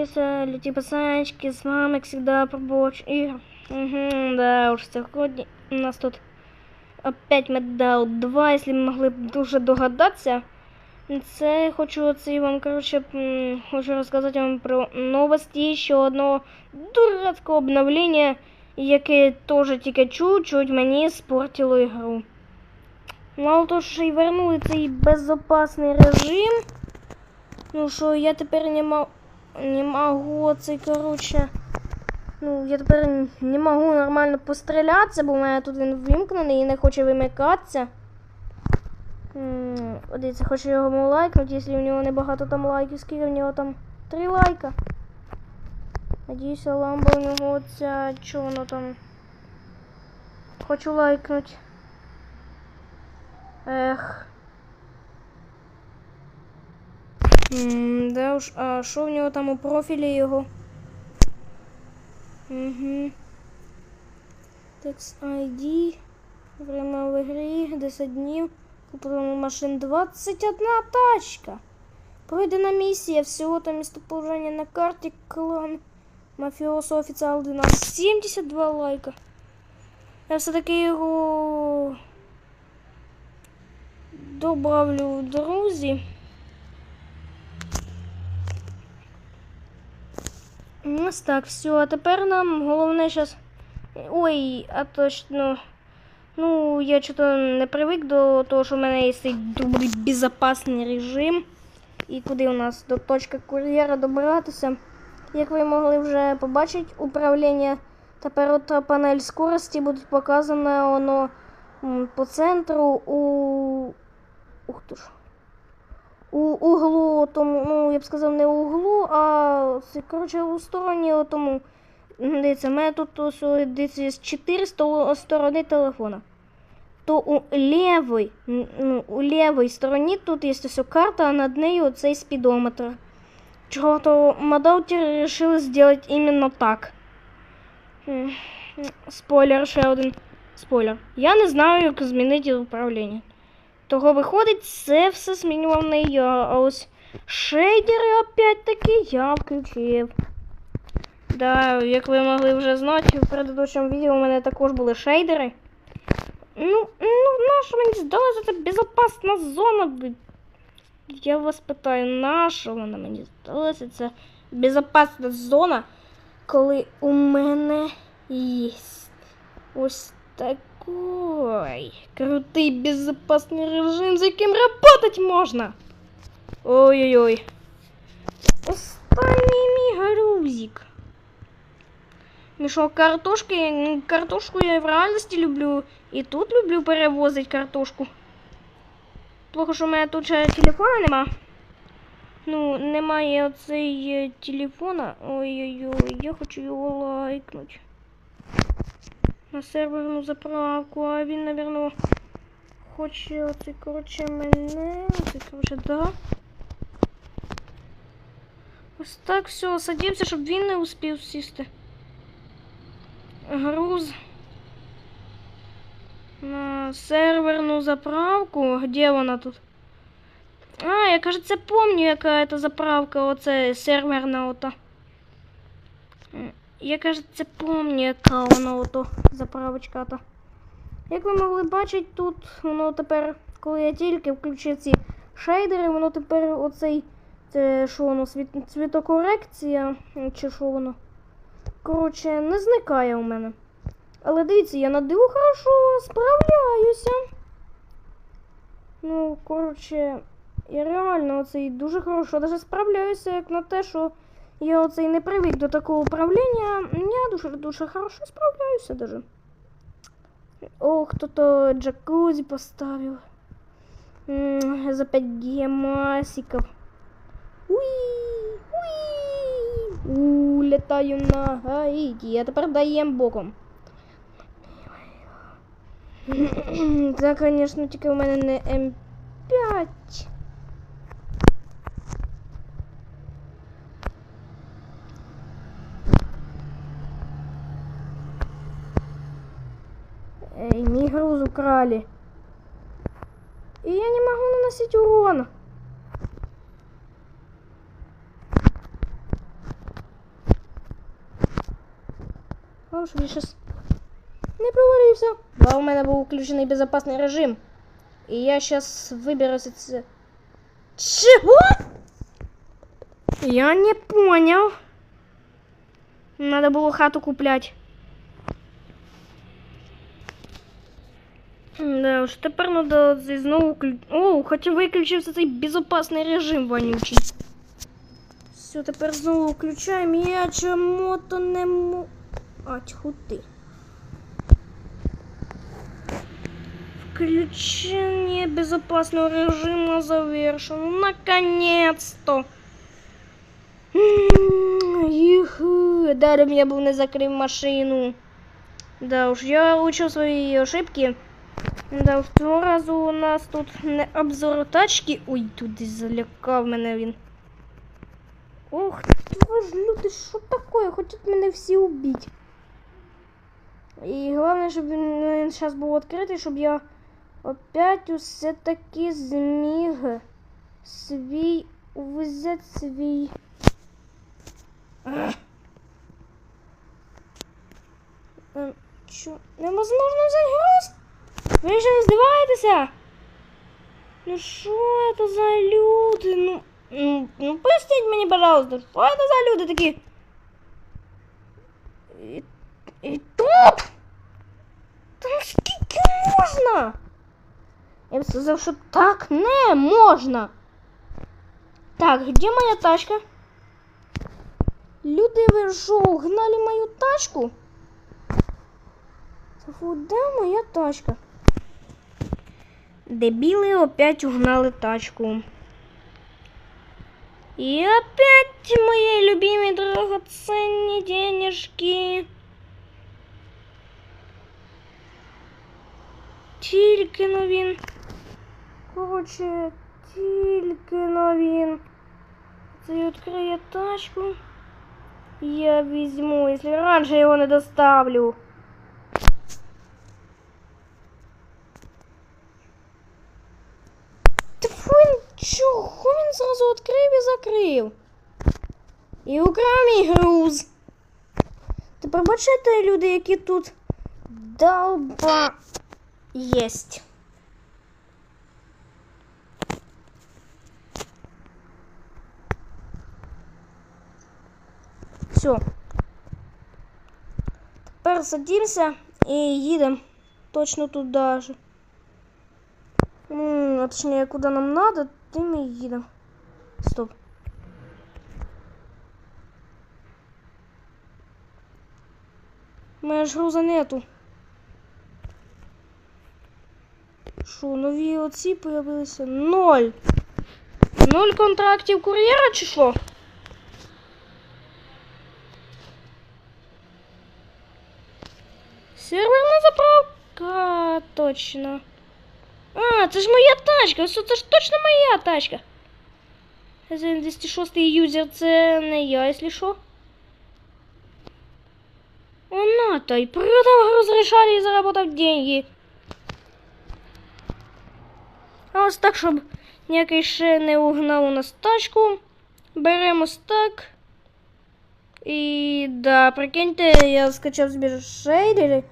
Алиса, лети пацанчики, с как всегда, пробоч игр. Угу, да уж, сьогодні у нас тут опять медал 2, якщо ви могли б дуже догадатися. Це хочу оце вам, короче, хочу розказати вам про новості ще одного дурацького обновлення, яке теж тільки чуть-чуть мені спортило ігру. Мало того, що й вернули цей безопасний режим. Ну що я тепер не ма... не можу цей, короче. Ну, я тепер не можу нормально пострілятися, бо в мене тут він вимкнений і не хоче вимикатися. Дивіться, хочу його лайкнути, якщо в нього небагато там лайків, скільки в нього там три лайка. Надіюся, ламба у нього ця, що воно там. Хочу лайкнуть. Ех. М, Да уж, а що в нього там у профілі його? Угу. Текст ID. Время в игрі 10 днів. Куплено машин 21 тачка. Пройдена місія. Всього там містоболоження на карті клан. Мафіосо офіціал 12. 72 лайка. Я все-таки його добавлю в друзі. Ось так, все. А тепер нам головне зараз. Ой, а точно. Ну, я что-то не привик до того, що в мене є цей добрий безпечний режим. І куди у нас до точки кур'єра добиратися. Як ви могли вже побачити, управління тепер от панель скорості будуть показане воно по центру у. Ух ти ж. У углу тому, ну я б сказав, не углу, а коротше, у стороні тому. Дивіться, в мене тут ось, дивіться, є 4 сторони телефона. То у лівій, ну, у лівій стороні тут є ось карта, а над нею оцей спідометр. Чого то модауті вирішили зробити іменно так. Спойлер, ще один спойлер. Я не знаю, як змінити управління. Того виходить, це все змінював не я, а ось шейдери опять-таки я включив. Да, як ви могли вже знати, в предыдущому відео у мене також були шейдери. Ну, ну, наша мені здалася це безпечна зона. Я вас питаю, наша вона мені здалася це безпечна зона, коли у мене є ось такой крутий безпечний режим, з яким работать можна. Ой-ой-ой. Останній мій грузик. Мішок картошки. Картошку я в реальності люблю. І тут люблю перевозити картошку. Плохо, що в мене тут ще телефона нема. Ну, немає оцей е, телефона. Ой-ой-ой, я хочу його лайкнуть. На серверну заправку, а він, напевно, хоче оце, коротше, мене. Оце, коротше, да. Ось так все, садимося, щоб він не успів сісти. Груз на серверну заправку. Где вона тут? А, я, кажется, помню, яка це заправка, оце серверна ота. Я, кажется, помню, яка вона ото заправочка та. Як ви могли бачити, тут воно тепер, коли я тільки включив ці шейдери, воно тепер оцей, це що воно, світ, цвітокорекція, м, чи що воно. Коротше, не зникає у мене. Але дивіться, я на диво хорошо справляюся. Ну, коротше, я реально оцей дуже хорошо даже справляюся, як на те, що я оцей не привик до такого управління. Я дуже дуже хорошо справляюся даже. О, хто-то джакузі поставив. За 5 гемасиков. Уи, уи. У, літаю на Гаїті. А тепер даємо боком. Це, звісно, тільки у мене не М5. украли. И я не могу наносить урон. Ну, що сейчас не провалился. Бо у мене був включений безопасний режим. И я сейчас выберусь из. Чего? Я не понял. Надо было хату куплять. Да уж, тепер надо знову. О, хоча виключився цей безопасний режим вонючий. Все, тепер знову включаємо. Я чому-то не мо... А, тьху ти. Включение безопасного режима завершено. Наконец-то. М, Юху. Далі я був не закрив машину. Да уж, я учу свої ошибки. Да, цього разу у нас тут не обзор тачки. Ой, тут залякав мене він. Ох, ви ж люди, що таке? Хочуть мене всі убити. І головне, щоб він, зараз був відкритий, щоб я опять усе таки зміг свій взяти свій. Ем, Невозможно взяти груз? Ви ще не здиваєтеся? Ну що це за люди? Ну, ну, ну поясніть мені, пожалуйста, що це за люди такі? І, і тут? Та ну скільки можна? Я б сказав, що так не можна. Так, где моя тачка? Люди, ви що, угнали мою тачку? Фу, де моя тачка? Дебіли опять угнали тачку. И опять мои любимые драгоценные денежки. Тільки но він. Короче, тільки но він. Це відкриє тачку. Я візьму, якщо раніше його не доставлю. Та він чого він зразу відкрив і закрив? І украв мій груз. Тепер бачите люди, які тут долба єсть. Все. Тепер садимося і їдемо точно туди же. Точнее, куда нам надо, тем и едем. Стоп. Мене ж груза нету. Що, нові оці появилися? Ноль. Ноль контрактів кур'єра чи що? Серверна заправка. Точно. А, це ж моя тачка. Це, це ж точно моя тачка. 206 юзер, це не я, якщо що. Вона то й продав розрішали і заработав деньги. А ось так, щоб ніякий ще не угнав у нас тачку. Беремо ось так. І да, прикиньте, я скачав собі шейдери.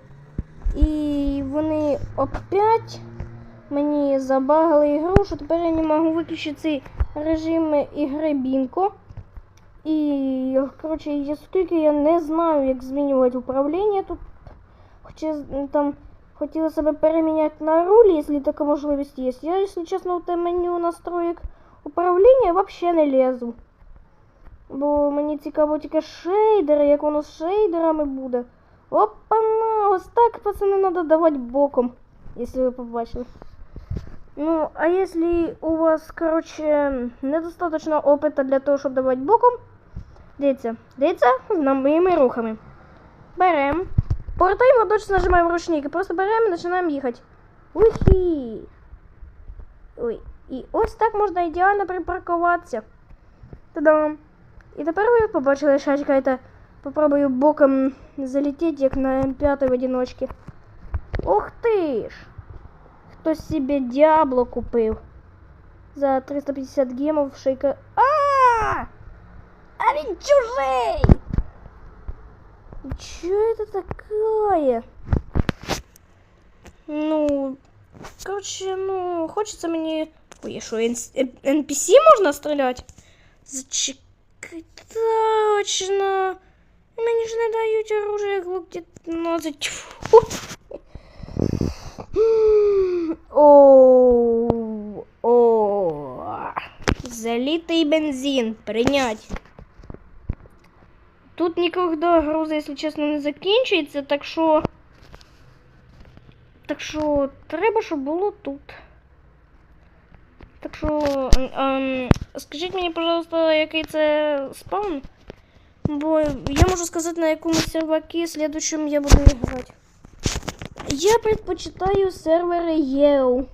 І вони опять мені забагали ігру, що тепер я не можу виключити цей режим ігри Бінко. І, коротше, я, скільки я не знаю, як змінювати управління тут. Хоча там хотіла себе переміняти на руль, якщо така можливість є. Я, якщо чесно, в те меню настроєк управління взагалі не лезу. Бо мені цікаво тільки шейдери, як воно з шейдерами буде. Опа-на! Ось так, пацани, треба давати боком, якщо ви побачили. Ну, а если у вас, короче, недостаточно опыта для того, щоб давати боком, дивіться, дивіться з моїми рухами. Беремо. Повертаємо, точно нажимаємо ручник і просто беремо і починаємо їхати. Ухі! Ой, і ось так можна ідеально припаркуватися. Та-дам! І тепер ви побачили, що чекайте, попробую боком залетіти, як на М5 в одиночці. Ух ти ж! Хтось собі Діабло купив. За 350 гемов шейка. А! А він чужий! Что это такое? Ну, короче, ну, хочется мне... Ой, а что, NPC можно стрелять? Зачекай, точно. Мені ж не дають оружие глук 19. Тьфу. О, о, залитий бензин, принять. Тут ніколи груза, якщо чесно, не закінчується, так що. Так що треба, щоб було тут. Так що. ем, скажіть мені, пожалуйста, який це спаун? Бо я можу сказати, на якому сервакі слідуючим я буду грати. Я предпочитаю сервери EO.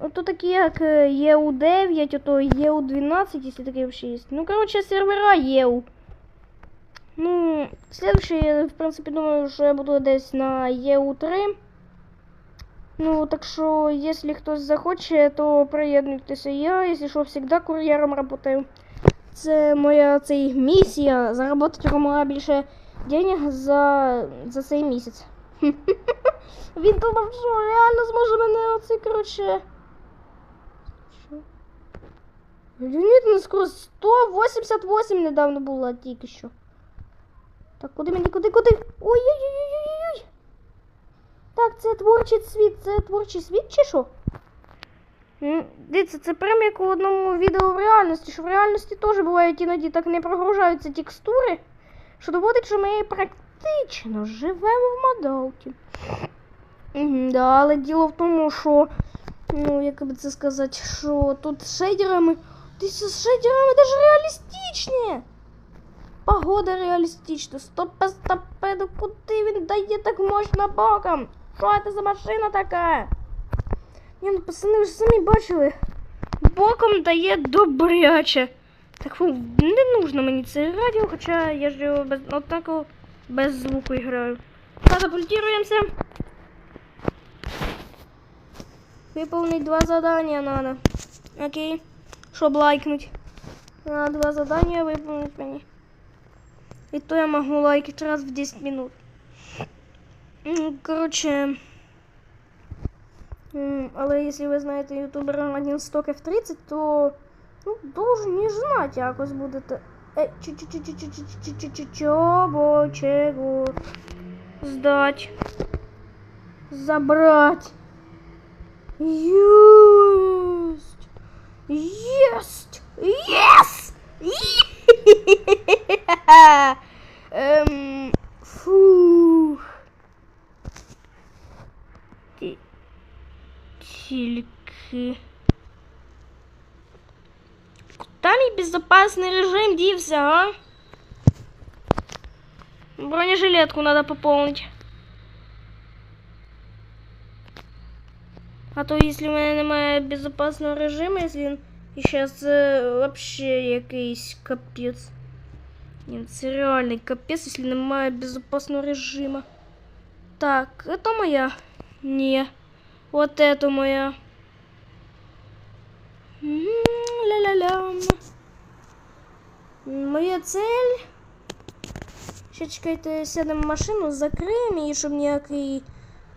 Ото такі як е, EU9, ото EU12, якщо таке ще є. Ну, короче, сервера EU. Ну, следующий, я, в принципі, думаю, що я буду десь на EU3. Ну, так що, якщо хтось захоче, то приєднуйтеся. Я, якщо що, завжди кур'єром працюю. Це моя цей місія заробити якомога більше денег за, за цей місяць. Він думав, що реально зможе мене оце, коротше. Леонід, ну скоро 188 недавно було тільки що. Так, куди мені, куди, куди? Ой-ой-ой-ой-ой! Так, це творчий світ, це творчий світ чи що? Дивіться, це прям як у одному відео в реальності, що в реальності теж бувають іноді так не прогружаються текстури, що доводить, що ми практично живемо в модалті. Да, але діло в тому, що, ну, як би це сказати, що тут шейдерами, дивіться, з шейдерами даже реалістичні. Погода реалістична. Стопе, стопе, ну куди він дає так мощно боком? Що це за машина така? Ні, ну пацани, ви ж самі бачили. Боком дає добряче. Так фу, не нужно мені це радіо, хоча я ж його без однаково без звуку граю. Катапультируємося. Выполнить два задания надо. Окей. Чтоб лайкнуть. Надо два задания выполнить мне. И то я могу лайкать раз в 10 минут. Короче. Але якщо ви знаєте ютубера 1 сток F30, то ну, должні знати якось будете. Е, чо чого Сдать. Забрать. Есть! Есть! Yes! Тільки. Куда мій безопасний режим дівся, а? Бронежилетку надо пополнить. А то если в мене немає безопасного режиму, якщо він і зараз вообще якийсь капець. Ні, це реальний капець, якщо немає безопасного режиму. Так, это моя. Не. Вот это моя. Ля-ля-ля. Моя цель. Ще чекайте, сядемо в машину, закриємо її, щоб ніякий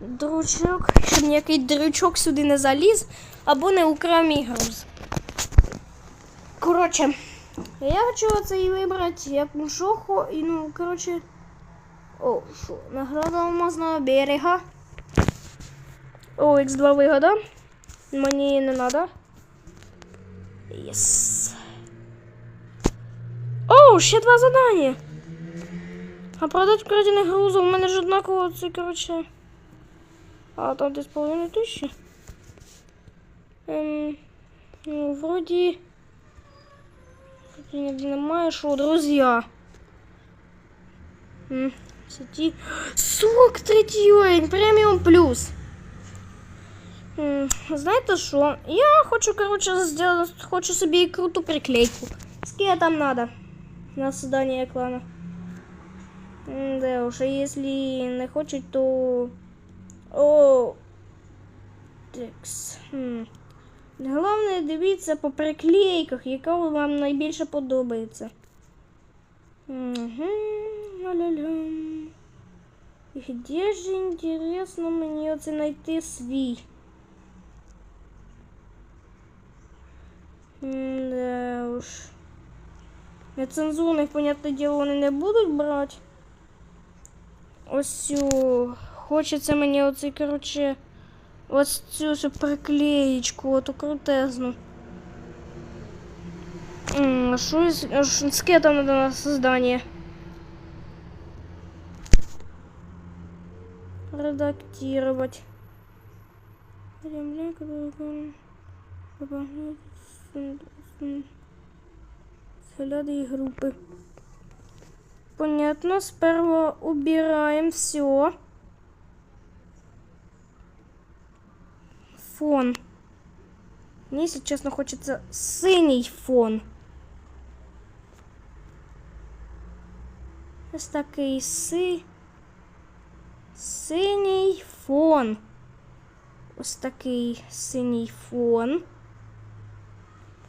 дручок, щоб ніякий дрючок сюди не заліз, або не украв мій груз. Коротше, я хочу цей вибрати як мушоху і ну, коротше. О, що, награда алмазного берега. О, X2 вигода. Мені не надо. Єс. О, ще два задання. А продать крадених грузов у мене ж однаково це, коротше. А там десь половина тисячі. Ем, ну, вроді. Вроді ніде немає, що, друзі. М, Сеті. 43 уровень, преміум плюс. М, Знаєте що? Я хочу, коротше, сделать, хочу собі круту приклейку. Скільки там надо на создание клана? М, Да уж, а если не хочуть, то... О, текс. Хм. Головне, дивіться по приклейках, яка вам найбільше подобається. Угу, ля-ля. І де ж інтересно мені оце знайти свій? Да уж. Нецензурних, понятне діло, вони не будуть брати. Ось цю. Хочеться мені оцей, коротше, ось цю ж приклеєчку, оту крутезну. М, А що із а ш- з кем там надо на создание? Редактировать. Ремля, который выполняет м, м, взгляды и группы. Понятно. Сперва убираем все. Фон. Мне, если честно, хочется синий фон. Ось такий си. Синій фон. Ось такий синій фон.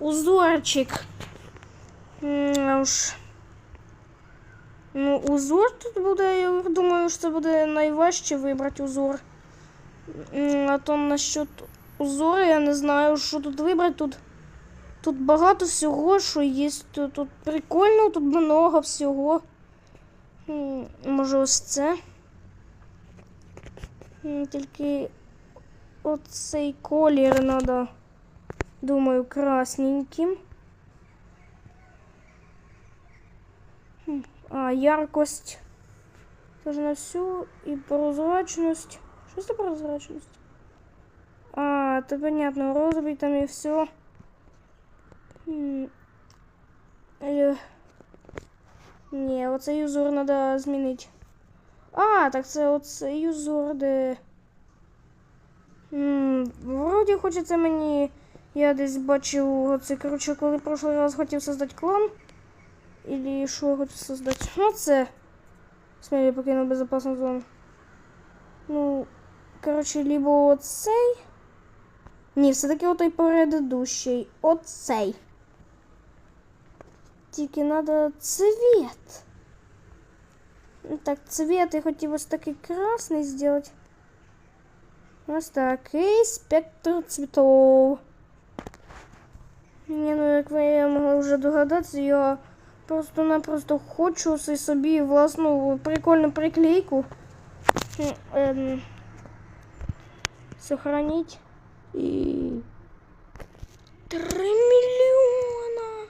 Узорчик. Уж. Ну, узор тут буде, я думаю, що це буде найважче вибрати узор. А то насчет узору я не знаю, що тут вибрати. Тут, тут багато всього, що є. Тут, тут прикольно, тут много всього. Може ось це. Тільки оцей колір треба, думаю, красненьким. А, яркость. Тоже на всю и прозрачность. Что за прозрачность? А, это понятно, розовый там и все. Ні, оцей узор треба змінити. А, так це оцей узор, де. М, Вроді хочеться мені. Я десь бачив оце, коротше, коли прошлий раз хотів создати клан. Или що я хочу создати? Ну, це. Смілі покинув безопасну зону. Ну, коротше, либо оцей. Ні, все-таки отой предыдущий. Оцей. Тільки треба цвет. Ну, Так, цвет я хотів ось такий красний зробити. Ось такий спектр цветов. Ні, ну як ви могли вже догадатися, я просто-напросто хочу собі власну прикольну приклейку. Ем, сохранить. І... Три мільйона!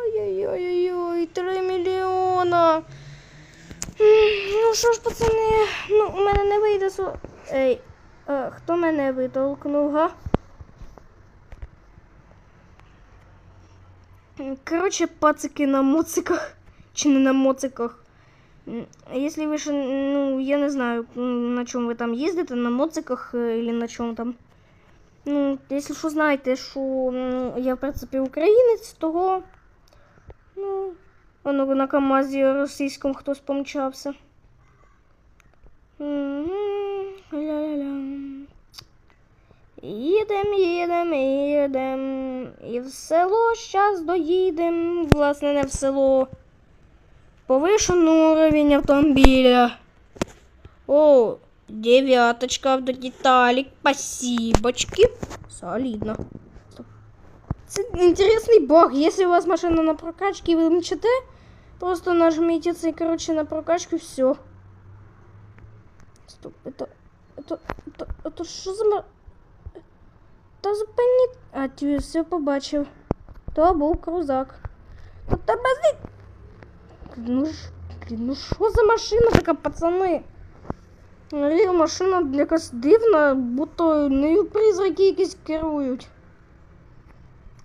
Ой-ой-ой, 3 мільйона. Ну що ж, пацани, ну у мене не вийде. Ей, а, хто мене витолкнув, га? М, Коротше, пацики на моциках. Чи не на моциках. М, Если вы, же, ну, я не знаю, м, на чем вы там ездите, на моциках э, или на чем там. Ну, если що знаєте, що ну, я, в принципі, українець, того. Ну, воно на КАМАЗі російському хтось помчався. Мгм, ля-ля-ля. Їдем, їдем, їдем. І в село щас доїдем. Власне, не в село. Повишений уровень автомобиля. О, девяточка в деталик. Спасибочки. Солидно. Стоп. Це інтересний баг. Если у вас машина на прокачке, и вы мчите, просто нажмите цей, короче, на прокачку, все. Стоп, это... Это... Это... Это що за... ма- Та зупиніть... А, ти все побачив. То був крузак. Та тебе зи... Ну ж, блін, ну що за машина така, пацани? Реal машина якась дивна, будто нею призраки якісь керують.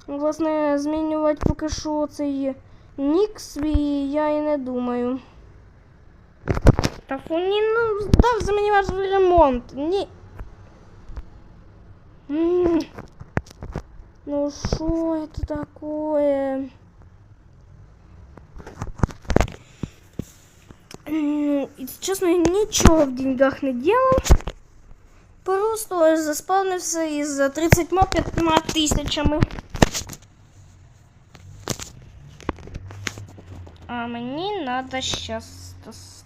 Власне, змінювати поки що цей нік свій я і не думаю. Та фу, ні, ну здав за мені ваш ремонт. Ні. М. Ну що это такое? Ну, если честно, я ничего в деньгах не делал. Просто ось заспавнився із 35 тисячами. А мені надо сейчас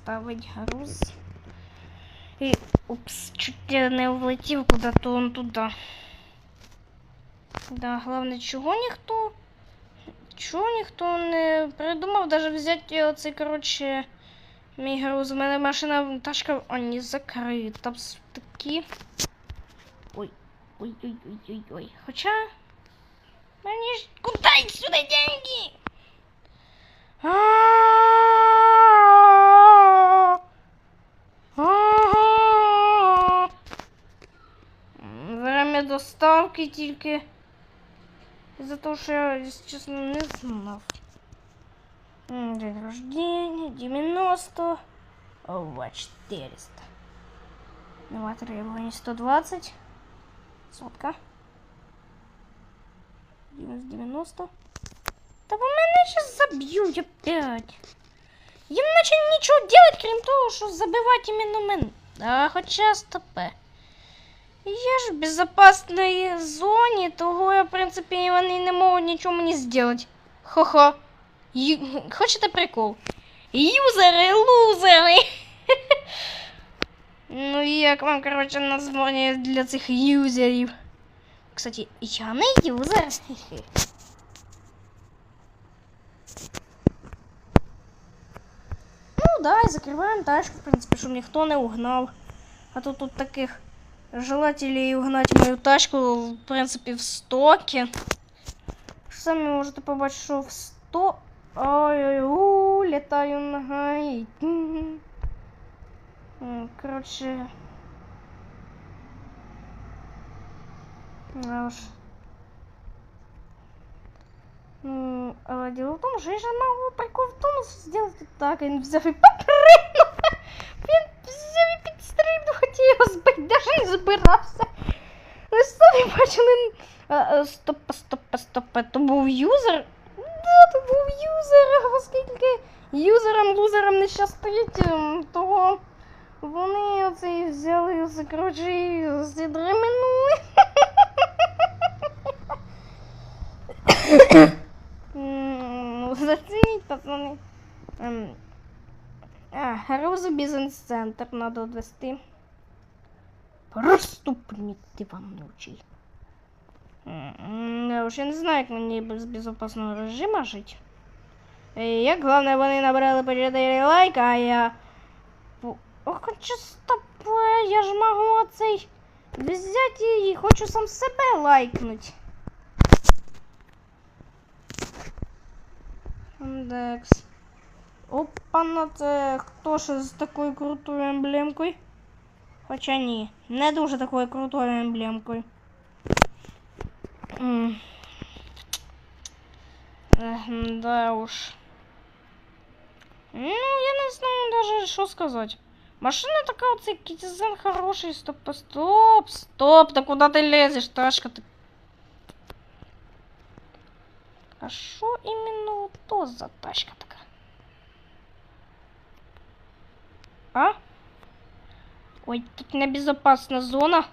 доставить груз. И, упс, чуть не влетів куда-то он туда. Да, главное, чого ніхто, чого ніхто не придумав даже взяти оцей, короче, мій груз. У мене машина, тачка, а не закрита. Такі. Ой, ой, ой, ой, ой, ой. Хоча, мені ж куди сюди деньги? А-а-а! Время доставки тільки. Из-за того, що я, якщо чесно, не знав. М, День рождения, 90. Ова, 400. Два требования 120. Сотка. Минус 90. Да вы меня сейчас забьют опять. Їм наче нічого делать, крім того, що забивати іменно мене. А хоча стопе. Я ж в безопасной зоні, того я, в принципі, вони не можуть нічого мені зробити. Хо-хо. Хочете прикол? Юзери, лузери. ну, як вам, коротше, названня для цих юзерів. Кстати, я не юзер. да, и закрываем тачку, в принципе, чтобы никто не угнал. А то тут таких желателей угнать мою тачку, в принципе, в стоке. Самі можете побачити, що в 100... Ой-ой, у літаю ногою. М, Коротше... А уж. Ну, діло в тому, що я ж могу прикол в тому зробити так, він взяв і попригнув. Він взяв і підстрибнув, хотів його збити, навіть не збирався. Ви самі бачили. Стоп, стоп, стоп, то був юзер? Да, то був юзер, оскільки юзерам, лузерам не щастить, ем, того вони оцей взяли, коротше, і зідременули. Зацініть. Ем, А, Грузу бізнес-центр надо відвести. Преступник ти вам научий. Я вже не знаю, як мені без безопасного режиму жити. Е, Як головне, вони набрали по 4 лайка, а я... По- Ох, що стопе, я ж можу оцей взяти і хочу сам себе лайкнуть. Декс. Опа, на це хто ж з такою крутою емблемкою? Хоча ні, не дуже такою крутою емблемкою. М. Ех, Да уж. Ну, я не знаю даже, що сказати. Машина така, оцей кітізен хороший, стоп, стоп, стоп, да куди ти лезеш, ташка ти? А що іменно то за тачка така? А? Ой, тут небезопасна зона.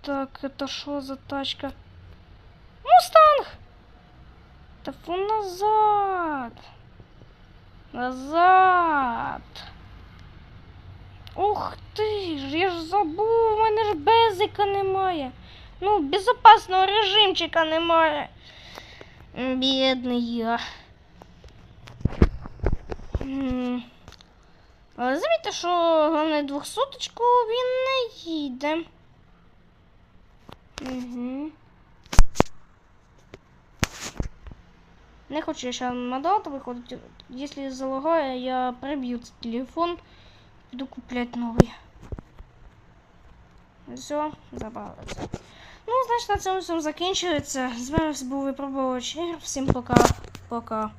Так, это что за тачка? Мустанг! Фу назад! Назад! Ух ти ж, я ж забув, у мене ж безика немає. Ну, безопасного режимчика немає. Бідний я. Але замітьте, що головне двохсоточку він не їде. Угу. Не хочу я ще на дату виходити. Якщо залагає, я приб'ю цей телефон. Піду купляти новий. Все, забралося. Ну, значить, на цьому закінчується. З вами був випробувач ігор. Всім пока. Пока.